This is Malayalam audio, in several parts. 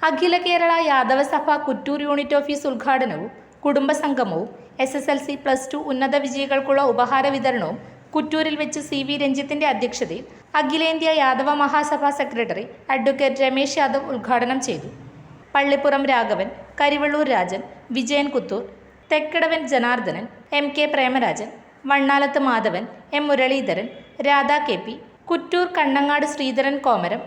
അഖില കേരള യാദവ സഭ കുറ്റൂർ യൂണിറ്റ് ഓഫീസ് ഉദ്ഘാടനവും കുടുംബസംഗമവും S S L C plus two ഉന്നത വിജയികൾക്കുള്ള ഉപഹാര വിതരണവും കുറ്റൂരിൽ വെച്ച് സി വി രഞ്ജിത്തിന്റെ അധ്യക്ഷതയിൽ അഖിലേന്ത്യാ യാദവ മഹാസഭാ സെക്രട്ടറി അഡ്വക്കേറ്റ് രമേശ് യാദവ് ഉദ്ഘാടനം ചെയ്തു. Pallipuram Raghavan Karivellur Rajan Vijayan Kuthur Thekkadavan Janardhanan M K Premarajan Vannalath Madhavan M Muraleedharan Radha K P Kuttur Kannangad Sreedharan Komaram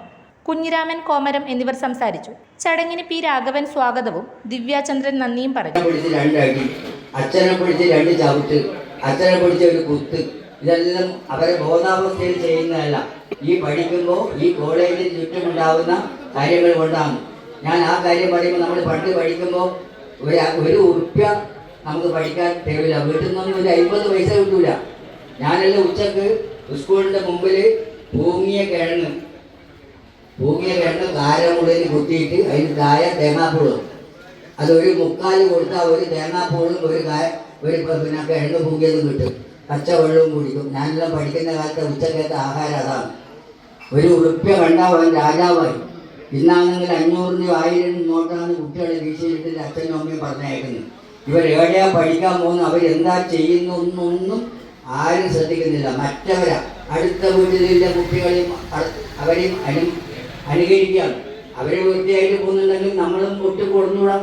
Kunhiraman Komaram എന്നിവർ സംസാരിച്ചു. ചടങ്ങിന് പി രാഘവൻ സ്വാഗതവും ദിവ്യാചന്ദ്രൻ നന്ദിയും പറഞ്ഞു. അച്ഛനെ രണ്ട് അച്ഛനെ ഒരു കുത്ത്. ഇതെല്ലാം അവരെ ബോധാവസ്ഥയിൽ ചെയ്യുന്നതല്ല. ഈ പഠിക്കുമ്പോൾ ഈ കോളേജിൽ ചുറ്റുമുണ്ടാവുന്ന കാര്യങ്ങൾ കൊണ്ടാണ്. ഞാൻ ആ കാര്യം പറയുമ്പോൾ നമ്മൾ പണ്ട് പഠിക്കുമ്പോൾ ഒരു ഒരു ഉറുപ്പ്യ നമുക്ക് പഠിക്കാൻ തരില്ല വീട്ടിൽ നിന്നും ഒരു അമ്പത് പൈസ കിട്ടൂല. ഞാനെല്ലാം ഉച്ചയ്ക്ക് സ്കൂളിന്റെ മുമ്പിൽ പൂങ്ങിയ കിഴങ്ങ് പൂങ്ങിയ കിഴങ്ങ് കാരമുള്ളിൽ കുത്തിയിട്ട് അതിന് താഴെ തേങ്ങാപ്പുളും. അതൊരു മുക്കാൽ കൊടുത്താൽ ഒരു തേങ്ങാപ്പൂളും ഒരു കായ ഒരു പിന്നെ കിഴങ്ങ് പൂങ്ങിയതും കിട്ടും. പച്ചവെള്ളവും കുടിക്കും. ഞാനെല്ലാം പഠിക്കുന്ന കാലത്ത് ഉച്ചക്കത്തെ ആഹാരം അതാണ്. ഒരു ഉറുപ്പ്യ കണ്ടാവാൻ രാജാവായി. ഇന്നാണെങ്കിൽ അഞ്ഞൂറിനും ആയിരം നോട്ടാണ് കുട്ടികളെ വീശിയിട്ട് അച്ഛനും അമ്മയും പറഞ്ഞയക്കുന്നത്. ഇവർ എവിടെയാ പഠിക്കാൻ പോകുന്നു അവരെന്താ ചെയ്യുന്നു എന്നൊന്നും ആരും ശ്രദ്ധിക്കുന്നില്ല. മറ്റവരാ. അടുത്ത വീട്ടിലെ കുട്ടികളെയും അവരെയും അനു അനുകരിക്കുകയാണ്. അവരെ വൃത്തിയായിട്ട് പോകുന്നുണ്ടെങ്കിൽ നമ്മളും കൊടുന്നുകൂടാ.